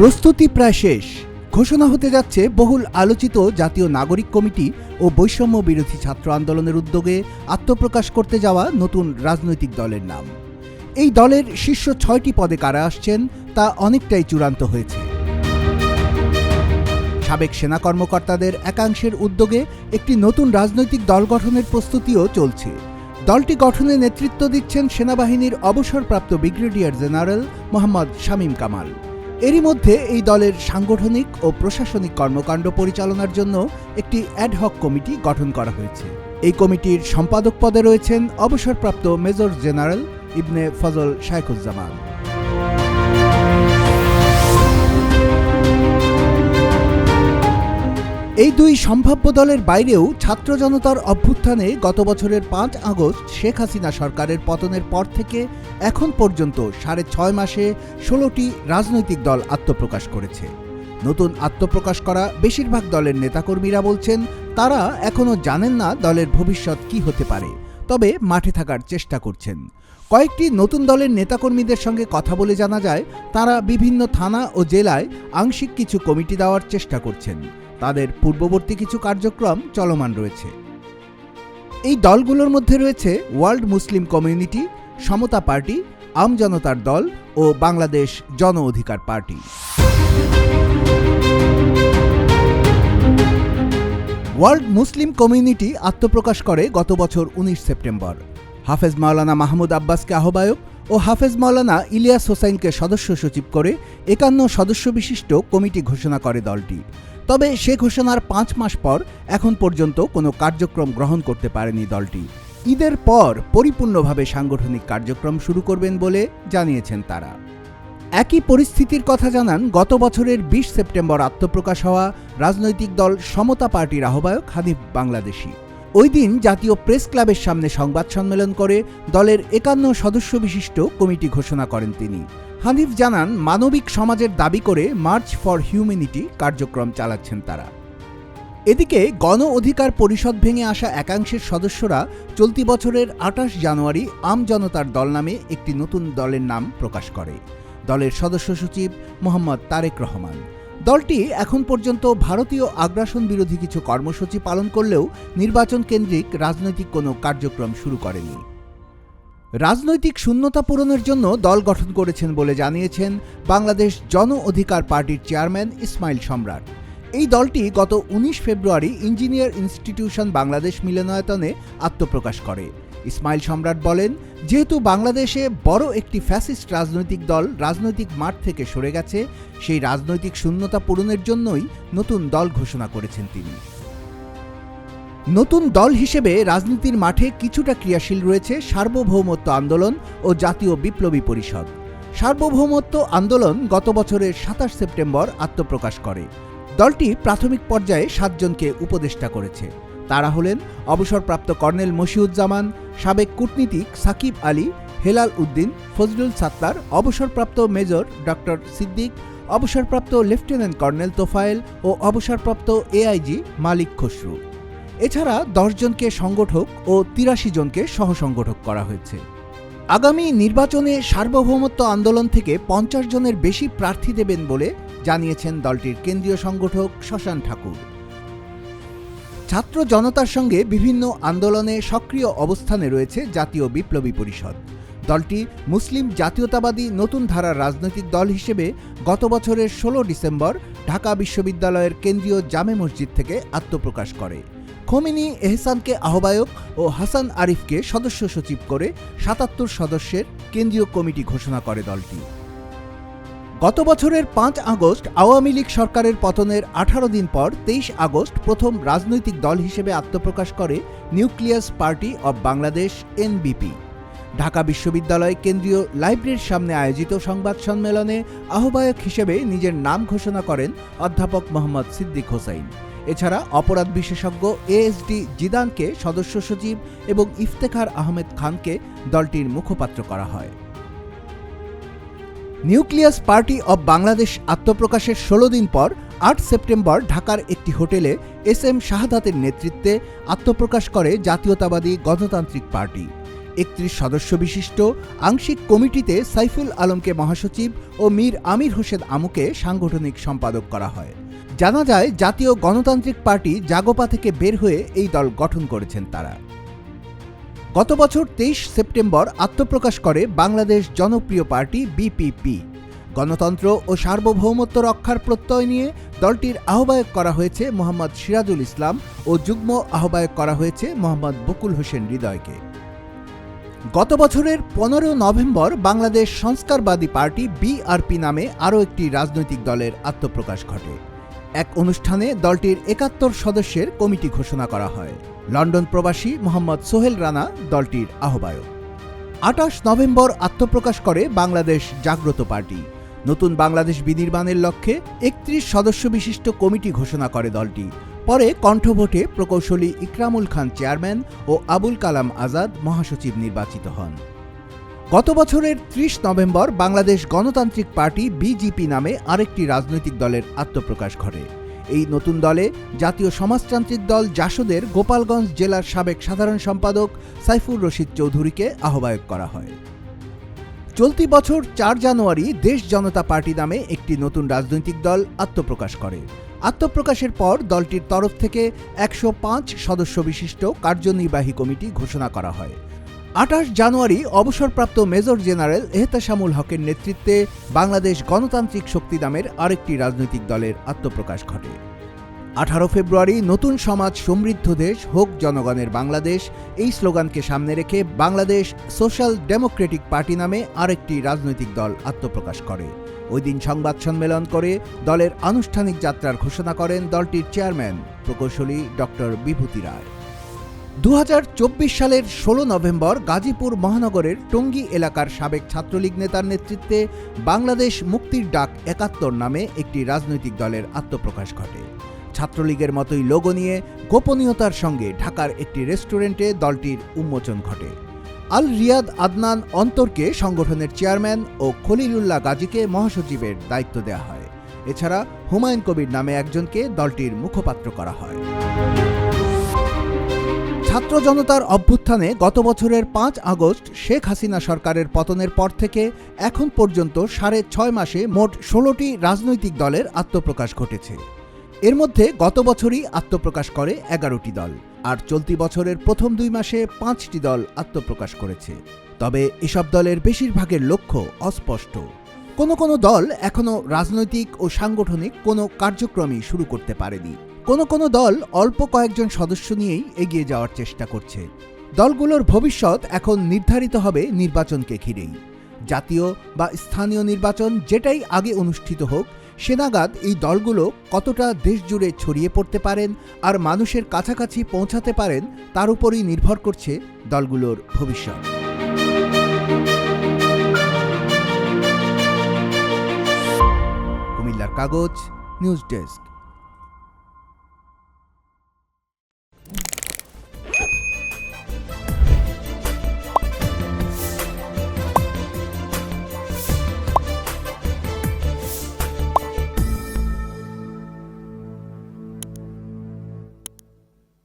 প্রস্তুতি প্রায় শেষ। ঘোষণা হতে যাচ্ছে, বহুল আলোচিত জাতীয় নাগরিক কমিটি ও বৈষম্য বিরোধী ছাত্র আন্দোলনের উদ্যোগে আত্মপ্রকাশ করতে যাওয়া নতুন রাজনৈতিক দলের নাম। এই দলের শীর্ষ ছয়টি পদে কারা আসছেন, তা অনেকটাই চূড়ান্ত হয়েছে। সাবেক সেনা কর্মকর্তাদের একাংশের উদ্যোগে একটি নতুন রাজনৈতিক দল গঠনের প্রস্তুতিও চলছে। দলটি গঠনে নেতৃত্ব দিচ্ছেন সেনাবাহিনীর অবসরপ্রাপ্ত ব্রিগেডিয়ার জেনারেল মোহাম্মদ শামীম কামাল। এরই মধ্যে এই দলের সাংগঠনিক ও প্রশাসনিক কর্মকাণ্ড পরিচালনার জন্য একটি অ্যাডহক কমিটি গঠন করা হয়েছে। এই কমিটির সম্পাদক পদে রয়েছেন অবসরপ্রাপ্ত মেজর জেনারেল ইবনে ফজল শাইখুজ্জামান। এই দুই সম্ভাব্য দলের বাইরেও ছাত্র জনতার অভ্যুত্থানে গত বছরের পাঁচ আগস্ট শেখ হাসিনা সরকারের পতনের পর থেকে এখন পর্যন্ত সাড়ে ছয় মাসে ষোলোটি রাজনৈতিক দল আত্মপ্রকাশ করেছে। নতুন আত্মপ্রকাশ করা বেশিরভাগ দলের নেতাকর্মীরা বলছেন, তারা এখনও জানেন না দলের ভবিষ্যৎ কি হতে পারে, তবে মাঠে থাকার চেষ্টা করছেন। কয়েকটি নতুন দলের নেতাকর্মীদের সঙ্গে কথা বলে জানা যায়, তারা বিভিন্ন থানা ও জেলায় আংশিক কিছু কমিটি দেওয়ার চেষ্টা করছেন। তাদের পূর্ববর্তী কিছু কার্যক্রম চলমান রয়েছে। এই দলগুলোর মধ্যে রয়েছে world Muslim community, Samata party, আম জনতার দল ও বাংলাদেশ জন অধিকার পার্টি। ওয়ার্ল্ড মুসলিম কমিউনিটি আত্মপ্রকাশ করে গত বছর উনিশ সেপ্টেম্বর। হাফেজ মাওলানা মাহমুদ আব্বাসকে আহ্বায়ক ও হাফেজ মাওলানা ইলিয়াস হোসাইনকে সদস্য সচিব করে একান্ন সদস্য বিশিষ্ট কমিটি ঘোষণা করে দলটি। তবে সে ঘোষণার পাঁচ মাস পর এখন পর্যন্ত কোনো কার্যক্রম গ্রহণ করতে পারেনি দলটি। ঈদের পর পরিপূর্ণভাবে সাংগঠনিক কার্যক্রম শুরু করবেন বলে জানিয়েছেন তারা। একই পরিস্থিতির কথা জানান গত বছরের বিশ সেপ্টেম্বর আত্মপ্রকাশ হওয়া রাজনৈতিক দল সমতা পার্টির আহ্বায়ক হানিফ বাংলাদেশি। ওই দিন জাতীয় প্রেস ক্লাবের সামনে সংবাদ সম্মেলন করে দলের একান্ন সদস্য বিশিষ্ট কমিটি ঘোষণা করেন তিনি। হানিফ জানান, মানবিক সমাজের দাবি করে মার্চ ফর হিউম্যানিটি কার্যক্রম চালাচ্ছেন তারা। এদিকে গণ অধিকার পরিষদ ভেঙে আসা একাংশের সদস্যরা চলতি বছরের আঠাশ জানুয়ারি আম জনতার দল নামে একটি নতুন দলের নাম প্রকাশ করে। দলের সদস্য সচিব মোহাম্মদ তারেক রহমান। দলটি এখন পর্যন্ত ভারতীয় আগ্রাসন বিরোধী কিছু কর্মসূচি পালন করলেও নির্বাচন কেন্দ্রিক রাজনৈতিক কোনো কার্যক্রম শুরু করেনি। রাজনৈতিক শূন্যতা পূরণের জন্য দল গঠন করেছেন বলে জানিয়েছেন বাংলাদেশ জন অধিকার পার্টির চেয়ারম্যান ইসমাইল সম্রাট। এই দলটি গত উনিশ ফেব্রুয়ারি ইঞ্জিনিয়ার ইনস্টিটিউশন বাংলাদেশ মিলনায়তনে আত্মপ্রকাশ করে। ইসমাইল সম্রাট বলেন, যেহেতু বাংলাদেশে বড় একটি ফ্যাসিস্ট রাজনৈতিক দল রাজনৈতিক মাঠ থেকে সরে গেছে, সেই রাজনৈতিক শূন্যতা পূরণের জন্যই নতুন দল ঘোষণা করেছেন তিনি। নতুন দল হিসেবে রাজনীতির মাঠে কিছুটা ক্রিয়াশীল রয়েছে সার্বভৌমত্ব আন্দোলন ও জাতীয় বিপ্লবী পরিষদ। সার্বভৌমত্ব আন্দোলন গত বছরের সাতাশ সেপ্টেম্বর আত্মপ্রকাশ করে। দলটি প্রাথমিক পর্যায়ে সাতজনকে উপদেষ্টা করেছে। তারা হলেন অবসরপ্রাপ্ত কর্নেল মশিউজ্জামান, সাবেক কূটনীতিক সাকিব আলী, হেলাল উদ্দিন, ফজলুল সাত্তার, অবসরপ্রাপ্ত মেজর ডক্টর সিদ্দিক, অবসরপ্রাপ্ত লেফটেন্যান্ট কর্নেল তোফায়েল ও অবসরপ্রাপ্ত এআইজি মালিক খসরু। এছাড়া দশজনকে সংগঠক ও তিরাশি জনকে সহসংগঠক করা হয়েছে। আগামী নির্বাচনে সার্বভৌমত্ব আন্দোলন থেকে পঞ্চাশ জনের বেশি প্রার্থী দেবেন বলে জানিয়েছেন দলটির কেন্দ্রীয় সংগঠক শশান ঠাকুর। ছাত্র জনতার সঙ্গে বিভিন্ন আন্দোলনে সক্রিয় অবস্থানে রয়েছে জাতীয় বিপ্লবী পরিষদ। দলটি মুসলিম জাতীয়তাবাদী নতুন ধারার রাজনৈতিক দল হিসেবে গত বছরের ষোলো ডিসেম্বর ঢাকা বিশ্ববিদ্যালয়ের কেন্দ্রীয় জামে মসজিদ থেকে আত্মপ্রকাশ করে। খমিনি, এহসানকে আহ্বায়ক ও হাসান আরিফকে সদস্য সচিব করে সাতাত্তর সদস্যের কেন্দ্রীয় কমিটি ঘোষণা করে দলটি। গত বছরের পাঁচ আগস্ট আওয়ামী লীগ সরকারের পতনের আঠারো দিন পর তেইশ আগস্ট প্রথম রাজনৈতিক দল হিসেবে আত্মপ্রকাশ করে nucleus party of Bangladesh, NBP. Dhaka বিশ্ববিদ্যালয় কেন্দ্রীয় লাইব্রেরির সামনে আয়োজিত সংবাদ সম্মেলনে আহ্বায়ক হিসেবে নিজের নাম ঘোষণা করেন অধ্যাপক মোহাম্মদ সিদ্দিক হোসাইন। এছাড়া অপরাধ বিশেষজ্ঞ এএসডি জিদানকে সদস্য সচিব এবং ইফতেখার আহমেদ খানকে দলটির মুখপাত্র করা হয়। নিউক্লিয়াস পার্টি অব বাংলাদেশ আত্মপ্রকাশের ষোলো দিন পর আট সেপ্টেম্বর ঢাকার একটি হোটেলে এস এম শাহাদাতের নেতৃত্বে আত্মপ্রকাশ করে জাতীয়তাবাদী গণতান্ত্রিক পার্টি। একত্রিশ সদস্য বিশিষ্ট আংশিক কমিটিতে সাইফুল আলমকে মহাসচিব ও মীর আমির হোসেন আমুকে সাংগঠনিক সম্পাদক করা হয়। জানা যায়, জাতীয় গণতান্ত্রিক পার্টি জাগোপা থেকে বের হয়ে এই দল গঠন করেছেন তারা। গত বছর তেইশ সেপ্টেম্বর আত্মপ্রকাশ করে বাংলাদেশ জনপ্রিয় পার্টি বিপিপি। গণতন্ত্র ও সার্বভৌমত্ব রক্ষার প্রত্যয় নিয়ে দলটির আহ্বায়ক করা হয়েছে মোহাম্মদ সিরাজুল ইসলাম ও যুগ্ম আহ্বায়ক করা হয়েছে মোহাম্মদ বকুল হোসেন হৃদয়কে। গত বছরের পনেরো নভেম্বর বাংলাদেশ সংস্কারবাদী পার্টি বিআরপি নামে আরও একটি রাজনৈতিক দলের আত্মপ্রকাশ ঘটে। এক অনুষ্ঠানে দলটির একাত্তর সদস্যের কমিটি ঘোষণা করা হয়। লন্ডন প্রবাসী মোহাম্মদ সোহেল রানা দলটির আহ্বায়ক। আটাশ নভেম্বর আত্মপ্রকাশ করে বাংলাদেশ জাগ্রত পার্টি। নতুন বাংলাদেশ বিনির্মাণের লক্ষ্যে একত্রিশ সদস্য বিশিষ্ট কমিটি ঘোষণা করে দলটি। পরে কণ্ঠভোটে প্রকৌশলী ইকরামুল খান চেয়ারম্যান ও আবুল কালাম আজাদ মহাসচিব নির্বাচিত হন। গত বছরের ত্রিশ নভেম্বর বাংলাদেশ গণতান্ত্রিক পার্টি বিজিপি নামে আরেকটি রাজনৈতিক দলের আত্মপ্রকাশ ঘটে। এই নতুন দলে জাতীয় সমাজতান্ত্রিক দল জাসদের গোপালগঞ্জ জেলার সাবেক সাধারণ সম্পাদক সাইফুর রশিদ চৌধুরীকে আহ্বায়ক করা হয়। চলতি বছর চার জানুয়ারি দেশ জনতা পার্টি নামে একটি নতুন রাজনৈতিক দল আত্মপ্রকাশ করে। আত্মপ্রকাশের পর দলটির তরফ থেকে একশো পাঁচ সদস্য বিশিষ্ট কার্যনির্বাহী কমিটি ঘোষণা করা হয়। আঠাশ জানুয়ারি অবসরপ্রাপ্ত মেজর জেনারেল এহতাশামুল হকের নেতৃত্বে বাংলাদেশ গণতান্ত্রিক শক্তি নামের আরেকটি রাজনৈতিক দলের আত্মপ্রকাশ ঘটে। আঠারো ফেব্রুয়ারি নতুন সমাজ সমৃদ্ধ দেশ হোক জনগণের বাংলাদেশ, এই স্লোগানকে সামনে রেখে বাংলাদেশ সোশ্যাল ডেমোক্রেটিক পার্টি নামে আরেকটি রাজনৈতিক দল আত্মপ্রকাশ করে। ওই দিন সংবাদ সম্মেলন করে দলের আনুষ্ঠানিক যাত্রার ঘোষণা করেন দলটির চেয়ারম্যান প্রকৌশলী ডক্টর বিভূতি রায়। দু হাজার চব্বিশ সালের ষোলো নভেম্বর গাজীপুর মহানগরের টঙ্গী এলাকার সাবেক ছাত্রলীগ নেতার নেতৃত্বে বাংলাদেশ মুক্তির ডাক একাত্তর নামে একটি রাজনৈতিক দলের আত্মপ্রকাশ ঘটে। ছাত্রলীগের মতোই লোগো নিয়ে গোপনীয়তার সঙ্গে ঢাকার একটি রেস্টুরেন্টে দলটির উন্মোচন ঘটে। আল রিয়াদ আদনান অন্তরকে সংগঠনের চেয়ারম্যান ও খলিলুল্লাহ গাজীকে মহাসচিবের দায়িত্ব দেওয়া হয়। এছাড়া হুমায়ুন কবির নামে একজনকে দলটির মুখপাত্র করা হয়। ছাত্র জনতার অভ্যুত্থানে গত বছরের পাঁচ আগস্ট শেখ হাসিনা সরকারের পতনের পর থেকে এখন পর্যন্ত সাড়ে ছয় মাসে মোট ষোলোটি রাজনৈতিক দলের আত্মপ্রকাশ ঘটেছে। এর মধ্যে গত বছরই আত্মপ্রকাশ করে এগারোটি দল, আর চলতি বছরের প্রথম দুই মাসে পাঁচটি দল আত্মপ্রকাশ করেছে। তবে এসব দলের বেশিরভাগের লক্ষ্য অস্পষ্ট। কোনো কোনো দল এখনও রাজনৈতিক ও সাংগঠনিক কোনো কার্যক্রমই শুরু করতে পারেনি। কোনো কোনো দল অল্প কয়েকজন সদস্য নিয়েই এগিয়ে যাওয়ার চেষ্টা করছে। দলগুলোর ভবিষ্যৎ এখন নির্ধারিত হবে নির্বাচনকে ঘিরেই। জাতীয় বা স্থানীয় নির্বাচন যেটাই আগে অনুষ্ঠিত হোক সেনাগাদ এই দলগুলো কতটা দেশ জুড়ে ছড়িয়ে পড়তে পারেন আর মানুষের কাছাকাছি পৌঁছাতে পারেন, তার উপরই নির্ভর করছে দলগুলোর ভবিষ্যৎ। কুমিল্লার কাগজ, নিউজ ডেস্ক।